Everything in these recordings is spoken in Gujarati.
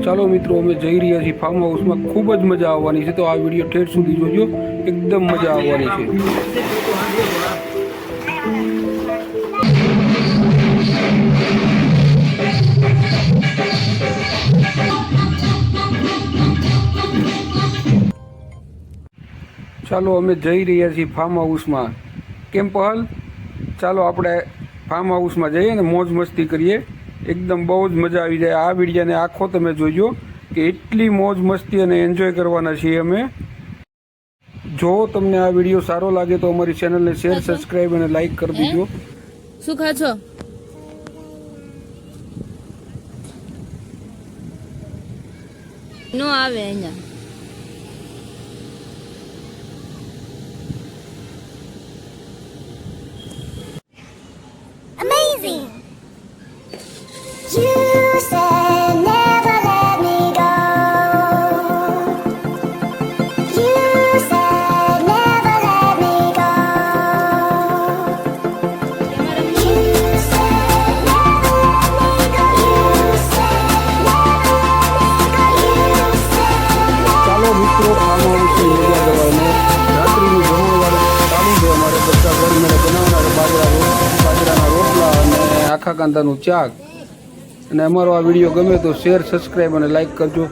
ચાલો મિત્રો, અમે જઈ રહ્યા છીએ ફાર્મ હાઉસમાં ખૂબ જ મજા આવવાની છે. તો આ વીડિયો ઠેઠ સુધી જોજો. એકદમ મજા આવવાની છે. ચાલો, અમે જઈ રહ્યા છીએ ફાર્મ હાઉસમાં કેમ, પહલ? ચાલો, આપણે ફાર્મ હાઉસમાં જઈએ ને, મોજ મસ્તી કરીએ. એકદમ બહુ જ મજા આવી જાય. આ વિડીયાને આખો તમે જોજો કે એટલી મોજ મસ્તી અને એન્જોય કરવાના છીએ અમે. જો તમને આ વીડિયો સારો લાગે તો અમારી ચેનલને શેર સબસ્ક્રાઈબ અને લાઈક કરી દીજો. શું ખા છો? નો આવે અહીંયા. કાંદાનું ચાક અને અમારો આ વીડિયો ગમે તો શેર સબસ્ક્રાઈબ અને લાઈક કરજો.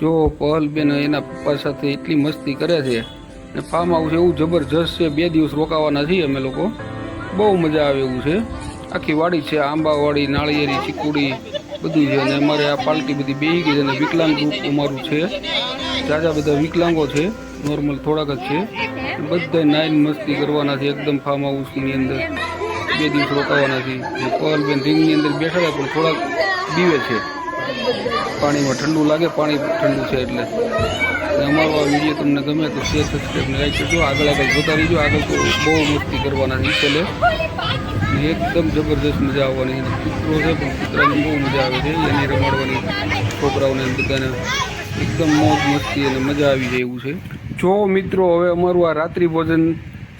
જો પહલબેન એના પપ્પા સાથે એટલી મસ્તી કરે છે ને ફાર્મ હાઉસ એવું જબરજસ્ત છે, બે દિવસ રોકાવાના છીએ અમે લોકો. બહુ મજા આવે એવું છે. આખી વાડી છે, આંબાવાડી, નાળિયેરી, ચીકુડી બધું છે અને અમારે આ પાલટી બધી બેહી ગઈ છે અને વિકલાંગ ગ્રુપ અમારું છે. જાજા બધા વિકલાંગો છે નોર્મલ થોડાક જ છે. બધા નાઈન મસ્તી કરવાના છે, એકદમ ફાર્મ હાઉસની અંદર. બે દિવસ રોકાવાના છે અને પહલબેન રિંગની અંદર બેઠા પણ થોડાક બીવે છે. પાણીમાં ઠંડુ લાગે, પાણી ઠંડુ છે એટલે. અમારો આ વીડિયો તમને ગમે તો શેર સબસ્ક્રાઈબ લાઈક કરજો. આગળ આગળ જોતા રહીજો. આગળ તો બહુ મસ્તી કરવાના છે છેલ્લે એકદમ જબરદસ્ત મજા આવવાની. કૂતરો છે પણ કૂતરાની બહુ મજા આવે છે. એને રમાડવાની છોકરાઓને બધાને એકદમ મોજ મસ્તી અને મજા આવી જાય એવું છે. જો મિત્રો, હવે અમારું આ રાત્રિ ભોજન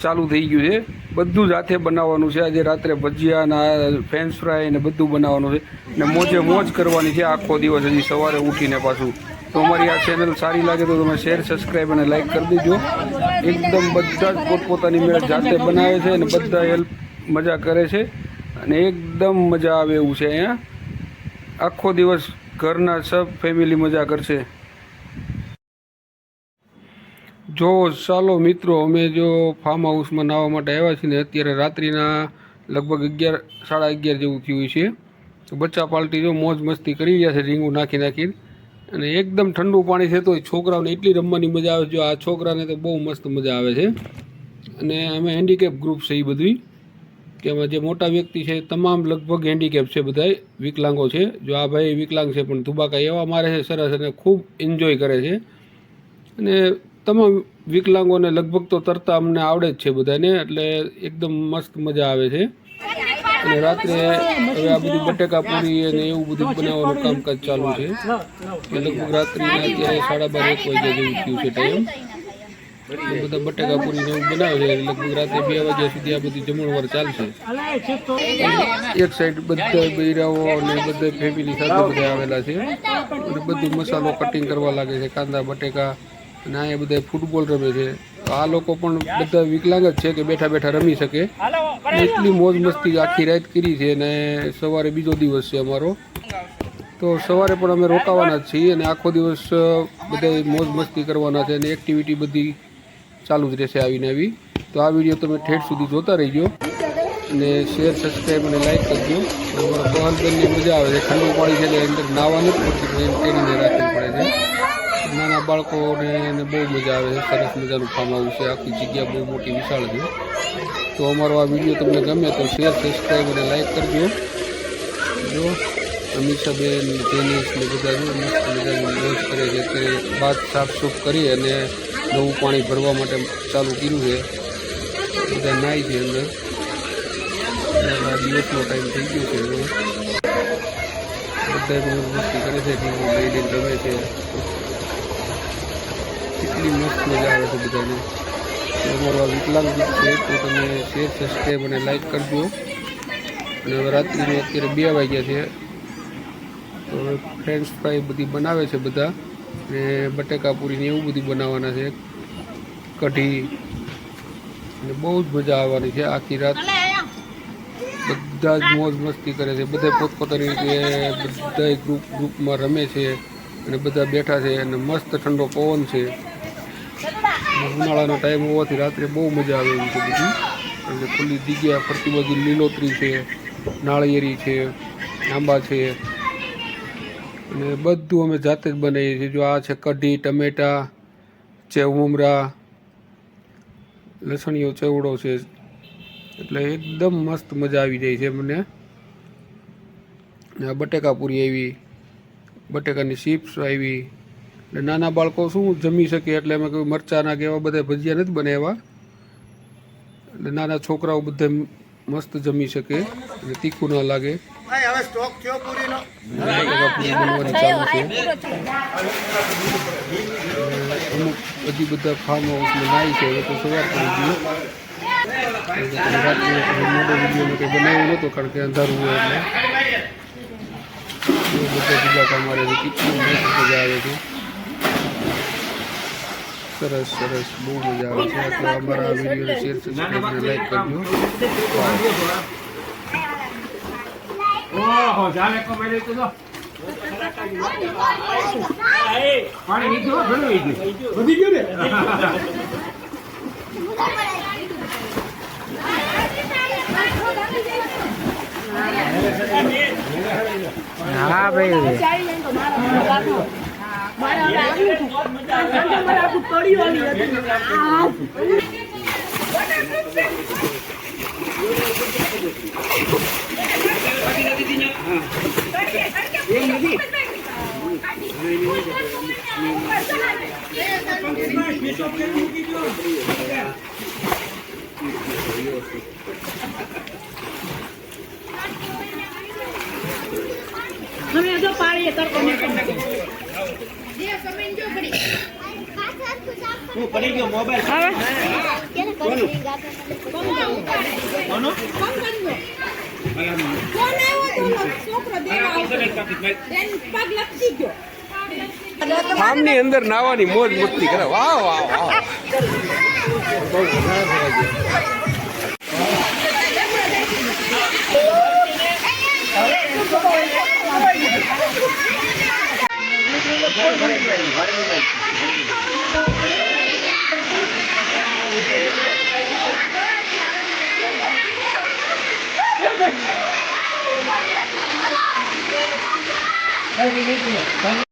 ચાલુ થઈ ગયું છે. બધું જાતે બનાવવાનું છે. આજે રાત્રે ભજીયા ને ફ્રેન્ચ ફ્રાય ને બધું બનાવવાનું છે. ને મોજે મોજ કરવાની છે આખો દિવસ. હજી સવારે ઉઠીને પાછું. તો અમારી આ ચેનલ સારી લાગે તો તમે શેર સબસ્ક્રાઈબ અને લાઇક કરી દેજો. એકદમ બધા જ પોતપોતાની મેળ જાતે બનાવે છે અને બધા હેલ્પ મજા કરે છે. અને એકદમ મજા આવે એવું છે અહીંયા. આખો દિવસ ઘરના સબ ફેમિલી મજા કરશે. જો ચાલો મિત્રો, અમે જો ફાર્મ હાઉસમાં નાહવા માટે આવ્યા છીએ ને, અત્યારે રાત્રિના લગભગ અગિયાર, સાડા અગિયાર જેવું થયું છે. તો બચ્ચા પાલટી જો મોજ મસ્તી કરી રહ્યા છે, રીંગું નાખી નાખીને. અને એકદમ ઠંડુ પાણી છે તો છોકરાઓને એટલી રમવાની મજા આવે જો આ છોકરાને તો બહુ મસ્ત મજા આવે છે. અને અમે હેન્ડીકેપ ગ્રુપ છે એ બધી, કે એમાં જે મોટા વ્યક્તિ છે તમામ લગભગ હેન્ડીકેપ છે બધા વિકલાંગો છે. જો આ ભાઈ વિકલાંગ છે, પણ ધુબાકા એવા મારે છે, સરસ અને ખૂબ એન્જોય કરે છે. અને તમામ વિકલાંગોને લગભગ તો તરતા અમને આવડે જ છે બધાને, એટલે એકદમ મસ્ત મજા આવે છે. અને રાત્રે હવે આ બધું બટેકા પૂરી અને એવું બધું બનાવવાનું કામકાજ ચાલુ છે. લગભગ રાત્રિના અત્યારે સાડા બાર, એક વાગ્યા જેવું થયું છે ટાઈમ બધા બટેકા પૂરી ને એવું બનાવે છે. લગભગ રાત્રે બે વાગ્યા સુધી આ બધી જમણવાર ચાલશે. એક સાઈડ બધા બૈરાઓ અને બધા ફેમિલી સાથે બધા આવેલા છે. બધું મસાલો કટિંગ કરવા લાગે છે. કાંદા, બટેકા અને અહીંયા બધા ફૂટબોલ રમે છે. તો આ લોકો પણ બધા વિકલાંગ જ છે કે બેઠા બેઠા રમી શકે. એટલી મોજ મસ્તી આખી રાત કરી છે અને સવારે બીજો દિવસ છે અમારો. તો સવારે પણ અમે રોકાવાના જ છીએ અને આખો દિવસ બધા મોજ મસ્તી કરવાના છે અને એક્ટિવિટી બધી ચાલુ જ રહેશે આવીને આવી. તો આ વીડિયો તમે ઠેઠ સુધી જોતા રહીજો અને શેર સબસ્ક્રાઈબ અને લાઈક કરજો. અમારા પહલબેનની મજા આવે છે. ઠંડુ પાણી છે એટલે અંદર નાહવાનું જ પડતી એને તેડીને રાખવી પડે છે. બાળકોને બહુ મજા આવે છે, સરસ મજાનું ફાર્મ હાઉસ છે, આખી જગ્યા બહુ મોટી વિશાળ છે. તો અમારો આ વીડિયો તમને ગમે તો શેર સબસ્ક્રાઈબ અને લાઈક કરજો. જો, અમીષાબેન જેનિસ ને બધા જો મસ્ત મજાની મોજ કરે છે, અત્યારે બાદ સાફ સૂફ કરી અને નવું પાણી ભરવા માટે ચાલુ કર્યું છે. બધા નાહી છે અંદર. દિવસનો ટાઈમ થઈ ગયો છે બધા મસ્તી કરે છે રમે છે. કેટલી મસ્ત મજા આવે છે બધાને. અમારો આ વિકલાંગ ગીત છે, તો તમે શેર સબસ્ક્રાઈબ અને લાઈક કરજો. અને હવે રાત્રિને અત્યારે બે વાગ્યા છે. તો હવે ફ્રેન્ચ ફ્રાય બધી બનાવે છે બધા. ને બટેકા પૂરીને એવું બધું બનાવવાના છે. કઢી. અને બહુ જ મજા આવવાની છે આખી રાત. બધા જ મોજ મસ્તી કરે છે. બધા પોતપોતાની રીતે બધા ગ્રુપ ગ્રુપમાં રમે છે. અને બધા બેઠા છે અને મસ્ત ઠંડો પવન છે. અને ઉનાળાનો ટાઈમ હોવાથી રાત્રે બહુ મજા આવે એવી છે બધી. અને ખુલ્લી જગ્યા ફરતી બાજુ લીલોતરી છે, નાળિયેરી છે, આંબા છે. અને બધું અમે જાતે જ બનાવીએ છીએ. જો આ છે કઢી, ટમેટા છે ઉમરા લસણીયો, ચેવડો છે. એટલે એકદમ મસ્ત મજા આવી જાય છે મને બટેકા પૂરી આવી, બટેકાની ચિપ્સ આવી એટલે નાના બાળકો શું જમી શકે એટલે અમે કોઈ મરચાના કે એવા બધા ભજીયા નથી બનાવ્યા એટલે નાના છોકરાઓ બધા મસ્ત જમી શકે અને તીખું ના લાગે હવે સ્ટોક થયો પૂરીનો અમુક હજી બધા ફાર્મ હાઉસમાં નાય છે તો સવાર પડી ગયું કારણ કે મોટો વીડિયો કંઈ બનાવ્યો નહોતો કારણ કે અંધારું હોય એટલે બધા બીજા કામ મારે છે કેટલું મસ્ત મજા આવે છે સરસ સરસ. બહુ મજા આવે છે. તો અમારા વિડીયોને શેર સબસ્ક્રાઈબ લાઈક કરજો. ઓહો જાને કો મેલે તો. પાણી નીકળ્યું ઘણું થઈ વધી ગયું ને? હા ભાઈ. તમે જો પાડીએ તરકો ને હું ફાર્મની અંદર નાવાની મોજ મસ્તી કરે. વાહ વાહ વાહ. બહુ ઘણા થયા છે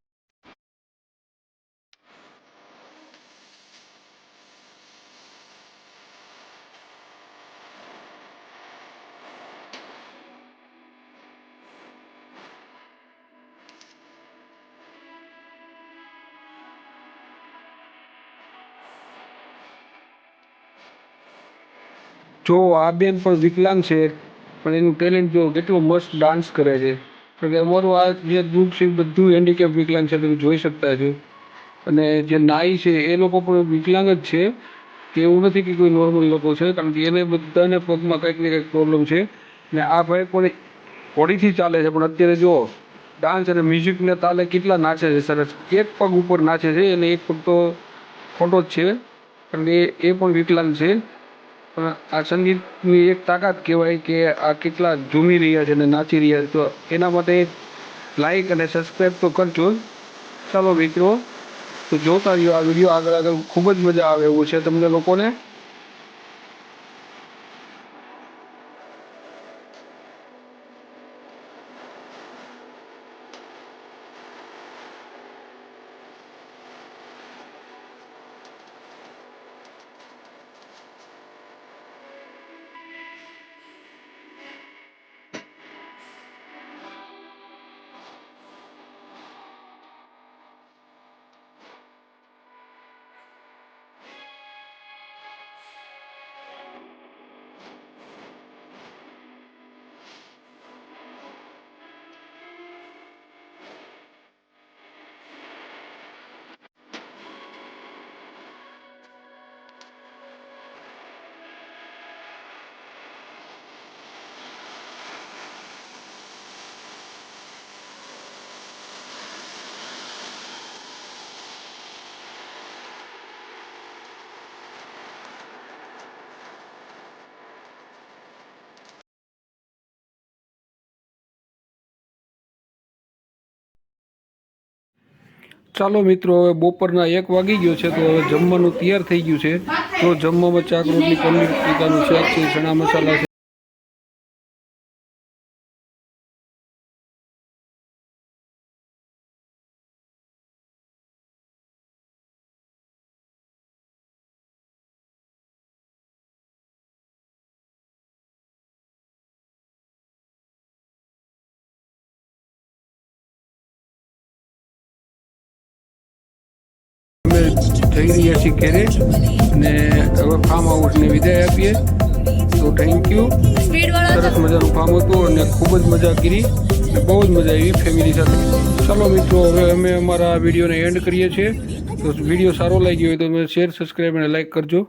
જો આ બેન પણ વિકલાંગ છે, પણ એનું ટેલેન્ટ જો કેટલું મસ્ત ડાન્સ કરે છે. કે અમારું આ જે ગ્રુપ છે બધું હેન્ડીકેપ વિકલાંગ છે, તમે જોઈ શકતા છો. અને જે નાઈ છે, એ લોકો પણ વિકલાંગ જ છે. કે એવું નથી કે કોઈ નોર્મલ લોકો છે, કારણ કે એને બધાને પગમાં કંઈક ને કંઈક પ્રોબ્લેમ છે. ને આ ભાઈ પણ હોડીથી ચાલે છે, પણ અત્યારે જો ડાન્સ અને મ્યુઝિકને તાલે કેટલા નાચે છે, સરસ. એક પગ ઉપર નાચે છે, અને એક પગ તો ખોટો જ છે. કારણ કે એ પણ વિકલાંગ છે. પણ આ સંગીતની એક તાકાત કહેવાય કે આ કેટલા ઝૂમી રહ્યા છે અને નાચી રહ્યા છે. તો એના માટે લાઈક અને સબસ્ક્રાઈબ તો કરજો. ચાલો મિત્રો, તો જોતા રહ્યો આ વીડિયો આગળ આગળ. ખૂબ જ મજા આવે એવું છે તમને લોકોને. ચાલો મિત્રો, હવે બપોરના એક વાગી ગયો છે તો હવે જમવાનું તૈયાર થઈ ગયું છે. તો જમવામાં ચાક રોટલી પનીર ટીકાનું શાક છે, ચણા મસાલા છે અમે જઈ રહ્યા છીએ કેરેટ અને હવે ફાર્મ હાઉસને વિદાય આપીએ. તો થેન્ક યુ સરસ મજાનું ફાર્મ હતું અને ખૂબ જ મજા કરી બહુ જ મજા આવી ફેમિલી સાથે. ચાલો મિત્રો હવે અમે અમારા વિડીયોને એન્ડ કરીએ છીએ. તો વીડિયો સારો લાગ્યો હોય તો તમે શેર સબસ્ક્રાઈબ અને લાઈક કરજો.